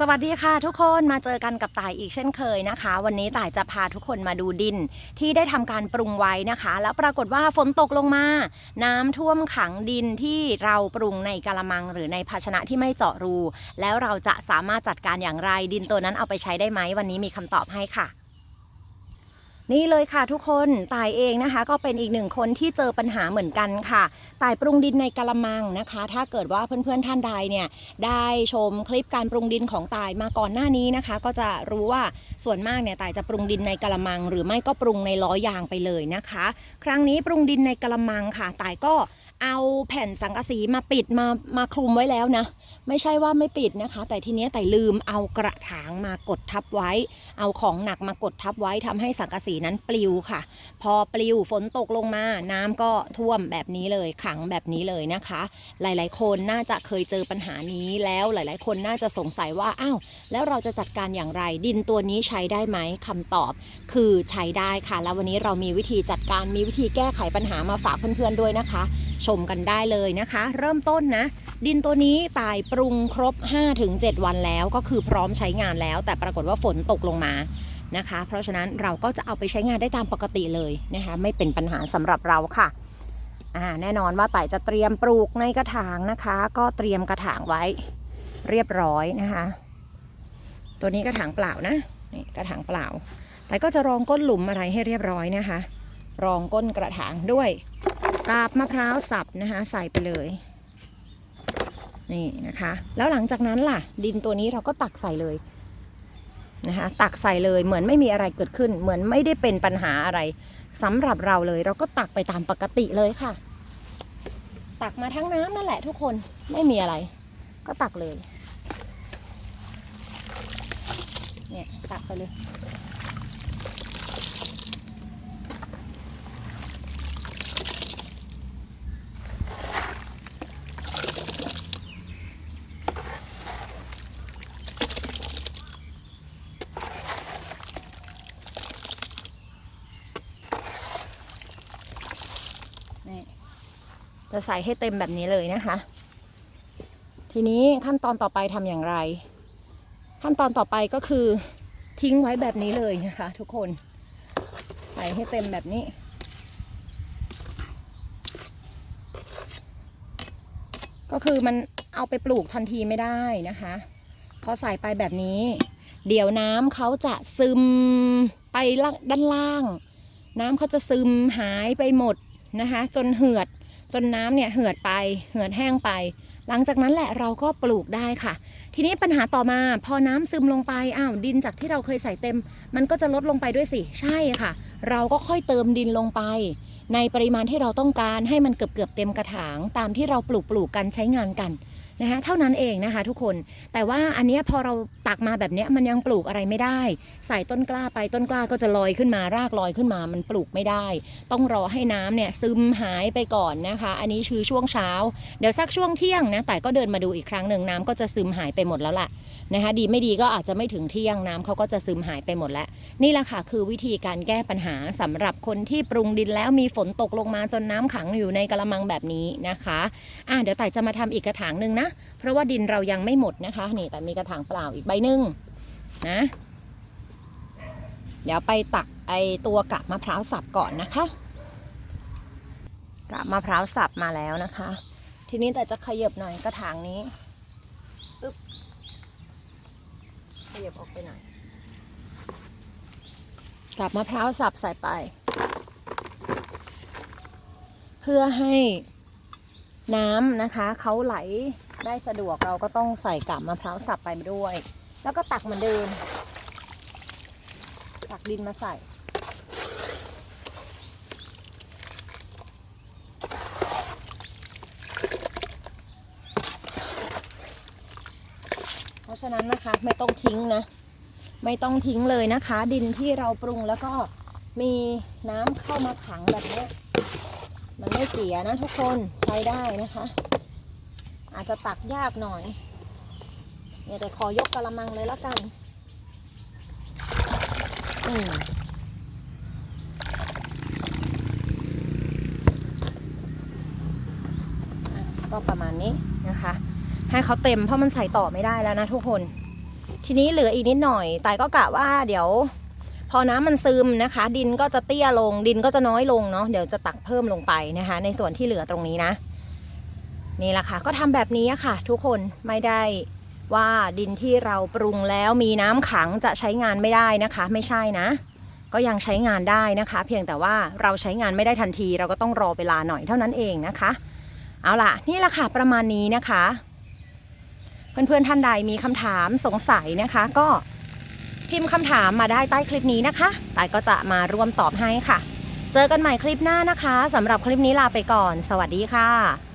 สวัสดีค่ะทุกคนมาเจอกันกับต่ายอีกเช่นเคยนะคะ วันนี้ต่ายจะพาทุกคนมาดูดินที่ได้ทำการปรุงไว้นะคะ แล้วปรากฏว่าฝนตกลงมา น้ำท่วมขังดินที่เราปรุงในกะละมังหรือในภาชนะที่ไม่เจาะรู แล้วเราจะสามารถจัดการอย่างไรดินตัวนั้นเอาไปใช้ได้ไหมวันนี้มีคำตอบให้ค่ะ นี่เลยค่ะทุกคนตายเองนะคะ ก็เป็นอีกหนึ่งคนที่เจอปัญหาเหมือนกันค่ะตายปรุงดินในกะละมังนะคะ ถ้าเกิดว่าเพื่อนๆท่านใดเนี่ยได้ชมคลิปการปรุงดินของตายมาก่อนหน้านี้นะคะ ก็จะรู้ว่าส่วนมากเนี่ยตายจะปรุงดินในกะละมัง หรือไม่ก็ปรุงในล้อยางไปเลยนะคะ ครั้งนี้ปรุงดินในกะละมังค่ะตายก็ เอาแผ่นสังกะสีมาปิดมามาคลุมไว้แล้วนะ ไม่ใช่ว่าไม่ปิดนะคะ แต่ทีนี้แต่ลืมเอากระถางมากดทับไว้ เอาของหนักมากดทับไว้ทำให้สังกะสีนั้นปลิวค่ะ พอปลิวฝนตกลงมา น้ำก็ท่วมแบบนี้เลยขังแบบนี้เลยนะคะ หลายๆ คนน่าจะเคยเจอปัญหานี้แล้วหลาย ๆ คนน่าจะสงสัยว่าอ้าวแล้วเราจะจัดการอย่างไร ดินตัวนี้ใช้ได้ไหมคำตอบ คือใช้ได้ค่ะ แล้ววันนี้เรามีวิธีจัดการมีวิธีแก้ไขปัญหามาฝากเพื่อนๆด้วยนะคะ ชมกันได้เลยนะคะ เริ่มต้นนะ ดินตัวนี้ตายปรุงครบ 5-7 วันแล้วก็คือพร้อมใช้งานแล้ว แต่ปรากฏว่าฝนตกลงมานะคะ เพราะฉะนั้นเราก็จะเอาไปใช้งานได้ตามปกติเลยนะคะ ไม่เป็นปัญหาสำหรับเราค่ะอ่าแน่นอนว่าต่ายจะเตรียมปลูกในกระถางนะคะ ก็เตรียมกระถางไว้เรียบร้อยนะคะ ตัวนี้กระถางเปล่านะนี่กระถางเปล่า แต่ก็จะรองก้นหลุมอะไรให้เรียบร้อยนะคะ รองก้นกระถางด้วย กาบมะพร้าวสับนะคะใส่ไปเลยนี่นะคะ แล้วหลังจากนั้นล่ะ ดินตัวนี้เราก็ตักใส่เลยนะคะตักใส่เลยเหมือนไม่มีอะไรเกิดขึ้น เหมือนไม่ได้เป็นปัญหาอะไรสำหรับเราเลย เราก็ตักไปตามปกติเลยค่ะ ตักมาทั้งน้ำนั่นแหละทุกคนไม่มีอะไร ก็ตักเลยเนี่ยตักไปเลย นี่ จะใส่ให้เต็มแบบนี้เลยนะคะ ทีนี้ขั้นตอนต่อไปทำอย่างไร ขั้นตอนต่อไปก็คือทิ้งไว้แบบนี้เลยนะคะ ทุกคนใส่ให้เต็มแบบนี้ ก็คือมันเอาไปปลูกทันทีไม่ได้นะคะพอใส่ไปแบบนี้ เดี๋ยวน้ำเขาจะซึมไปด้านล่าง น้ำเขาจะซึมหายไปหมดนะคะ จนเหือด จนน้ำเนี่ยเหือดไปเหือดแห้งไป หลังจากนั้นแหละเราก็ปลูกได้ค่ะ ทีนี้ปัญหาต่อมาพอน้ำซึมลงไปอ้าวดินจากที่เราเคยใส่เต็ม มันก็จะลดลงไปด้วยสิใช่ค่ะ เราก็ค่อยเติมดินลงไป ในปริมาณที่เราต้องการให้มันเกือบเกือบเต็มกระถางตามที่เราปลูกปลูกกันใช้งานกัน นะคะเท่านั้นเองนะคะทุกคนแต่ว่าอันนี้พอเราตักมาแบบนี้มันยังปลูกอะไรไม่ได้ ใส่ต้นกล้าไปต้นกล้าก็จะลอยขึ้นมารากลอยขึ้นมามันปลูกไม่ได้ ต้องรอให้น้ำเนี่ยซึมหายไปก่อนนะคะ อันนี้คือช่วงเช้า เดี๋ยวสักช่วงเที่ยงนะแต่ก็เดินมาดูอีกครั้งหนึ่งน้ำก็จะซึมหายไปหมดแล้วล่ะนะคะดีไม่ดีก็อาจจะไม่ถึงเที่ยงน้ำเขาก็จะซึมหายไปหมดแล้ว นี่แหละค่ะคือวิธีการแก้ปัญหาสำหรับคนที่ปรุงดินแล้วมีฝนตกลงมาจนน้ำขังอยู่ในกระมังแบบนี้นะคะอะเดี๋ยวไต่จะมาทำอีกกระถางหนึ่งนะเพราะว่าดินเรายังไม่หมดนะคะ นี่แต่มีกระถางเปล่าอีกใบหนึ่งนะ เดี๋ยวไปตักไอตัวกะมะพร้าวสับก่อนนะคะกะมะพร้าวสับมาแล้วนะคะ ทีนี้แต่จะขยับหน่อยกระถางนี้อึ๊บขยับออกไปหน่อยกะมะพร้าวสับใส่ไป เพื่อให้น้ำนะคะเขาไหล ได้สะดวกเราก็ต้องใส่กะมะพร้าวสับไปด้วย แล้วก็ตักเหมือนเดิมตักดินมาใส่ เพราะฉะนั้นนะคะไม่ต้องทิ้งนะ ไม่ต้องทิ้งเลยนะคะ ดินที่เราปรุงแล้วก็มีน้ำเข้ามาขังแบบนี้มันไม่เสียนะทุกคนใช้ได้นะคะ อาจจะตักยากหน่อย เนี่ยแต่ขอยกกระมังเลยแล้วกัน อืมอะก็ประมาณนี้นะคะ ให้เขาเต็มเพราะมันใส่ต่อไม่ได้แล้วนะทุกคน ทีนี้เหลืออีกนิดหน่อยตายก็กะว่าเดี๋ยว พอน้ำมันซึมนะคะ ดินก็จะเตี้ยลง ดินก็จะน้อยลงเนาะเดี๋ยวจะตักเพิ่มลงไปนะคะ ในส่วนที่เหลือตรงนี้นะ นี่แหละค่ะก็ทำแบบนี้ค่ะ ทุกคนไม่ได้ว่าดินที่เราปรุงแล้วมีน้ำขังจะใช้งานไม่ได้นะคะ ไม่ใช่นะ ก็ยังใช้งานได้นะคะ เพียงแต่ว่าเราใช้งานไม่ได้ทันที เราก็ต้องรอเวลาหน่อยเท่านั้นเองนะคะ เอาล่ะนี่แหละค่ะประมาณนี้นะคะ เพื่อนๆท่านใดมีคำถามสงสัยนะคะ ก็พิมพ์คำถามมาได้ใต้คลิปนี้นะคะตายก็จะมาร่วมตอบให้ค่ะ เจอกันใหม่คลิปหน้านะคะสำหรับคลิปนี้ลาไปก่อน สวัสดีค่ะ